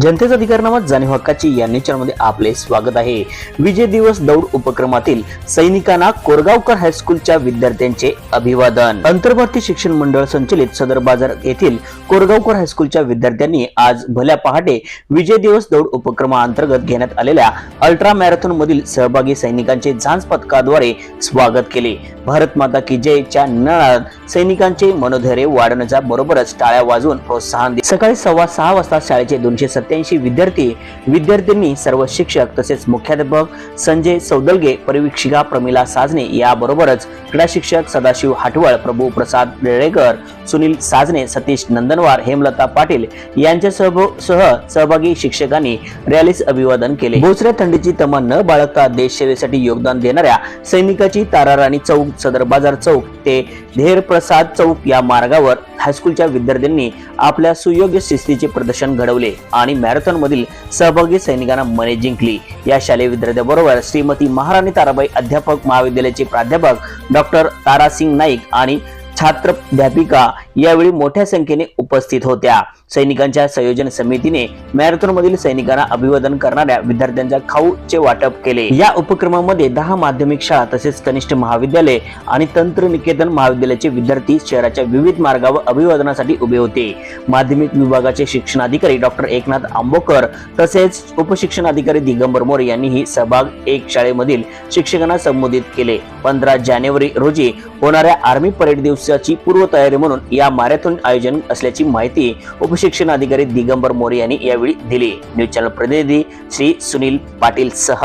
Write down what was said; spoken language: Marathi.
जनतेचा अधिकारनामा जाणीव हक्काची या मध्ये आपले स्वागत आहे. विजय दिवस दौड उपक्रमातील सैनिकांना कोरगावकर हायस्कूलच्या विद्यार्थ्यांचे अभिवादन. अंतर्भारती शिक्षण मंडळ संचलित सदर बाजार येथील कोरगावकर हायस्कूलच्या विद्यार्थ्यांनी आज भल्या पहाटे विजय दिवस दौड उपक्रमाअंतर्गत घेण्यात आलेल्या अल्ट्रा मॅरेथॉन मधील सहभागी सैनिकांचे झांज पथकाद्वारे स्वागत केले. भारत माता की जयच्या नळात सैनिकांचे मनोधैर्य वाढण्याच्या बरोबरच टाळ्या वाजवून प्रोत्साहन दिले. सकाळी सव्वा सहा वाजता शाळेचे दोनशे सत्याऐंशी विद्यार्थी विद्यार्थ्यांनी सर्व शिक्षक तसेच मुख्याध्यापक संजय सौदलगे परिवीक्षिका प्रमिला साजने याबरोबरच क्रीडा शिक्षक सदाशिव हाटवळ प्रभू प्रसाद रेळेकर सुनील साजने सतीश नंदनवार हेमलता पाटील यांच्या सह सहभागी शिक्षकांनी रॅलीस अभिवादन केले. दुसऱ्या थंडीची तमा न बाळगता देशसेवेसाठी योगदान देणाऱ्या सैनिकाची ताराराणी चौक सदर बाजार चौक ते धेर प्रसाद चौक या मार्गावर हायस्कूलच्या विद्यार्थ्यांनी आपल्या सुयोग्य शिस्तीचे प्रदर्शन घडवले आणि मॅरेथॉन मधील सहभागी सैनिकांना मने जिंकली. या शालेय विद्यार्थ्यांबरोबर श्रीमती महाराणी ताराबाई अध्यापक महाविद्यालयाचे प्राध्यापक डॉक्टर तारासिंग नाईक आणि छात्राध्यापिका यावेळी मोठ्या संख्येने उपस्थित होत्या. सैनिकांच्या संयोजन समितीने मॅरेथॉन मधील सैनिकांना अभिवादन करणाऱ्या विद्यार्थ्यांच्या खाऊचे वाटप केले. या उपक्रमामध्ये दहा माध्यमिक शाळा तसेच कनिष्ठ महाविद्यालय आणि तंत्र निकेतन महाविद्यालयाचे विद्यार्थी शहराच्या विविध मार्गावर अभिवादनासाठी उभे होते. माध्यमिक विभागाचे शिक्षणाधिकारी डॉक्टर एकनाथ आंबोकर तसेच उपशिक्षणाधिकारी दिगंबर मोरे यांनीही सहभाग एक शाळेमधील शिक्षकांना संबोधित केले. पंधरा जानेवारी रोजी होणाऱ्या आर्मी परेड दिवसाची पूर्वतयारी म्हणून या मॅरेथॉन आयोजन असल्याची माहिती उपशिक्षण अधिकारी दिगंबर मोरे यांनी यावेळी दिली. न्यूज चॅनल प्रतिनिधी श्री सुनील पाटील सह.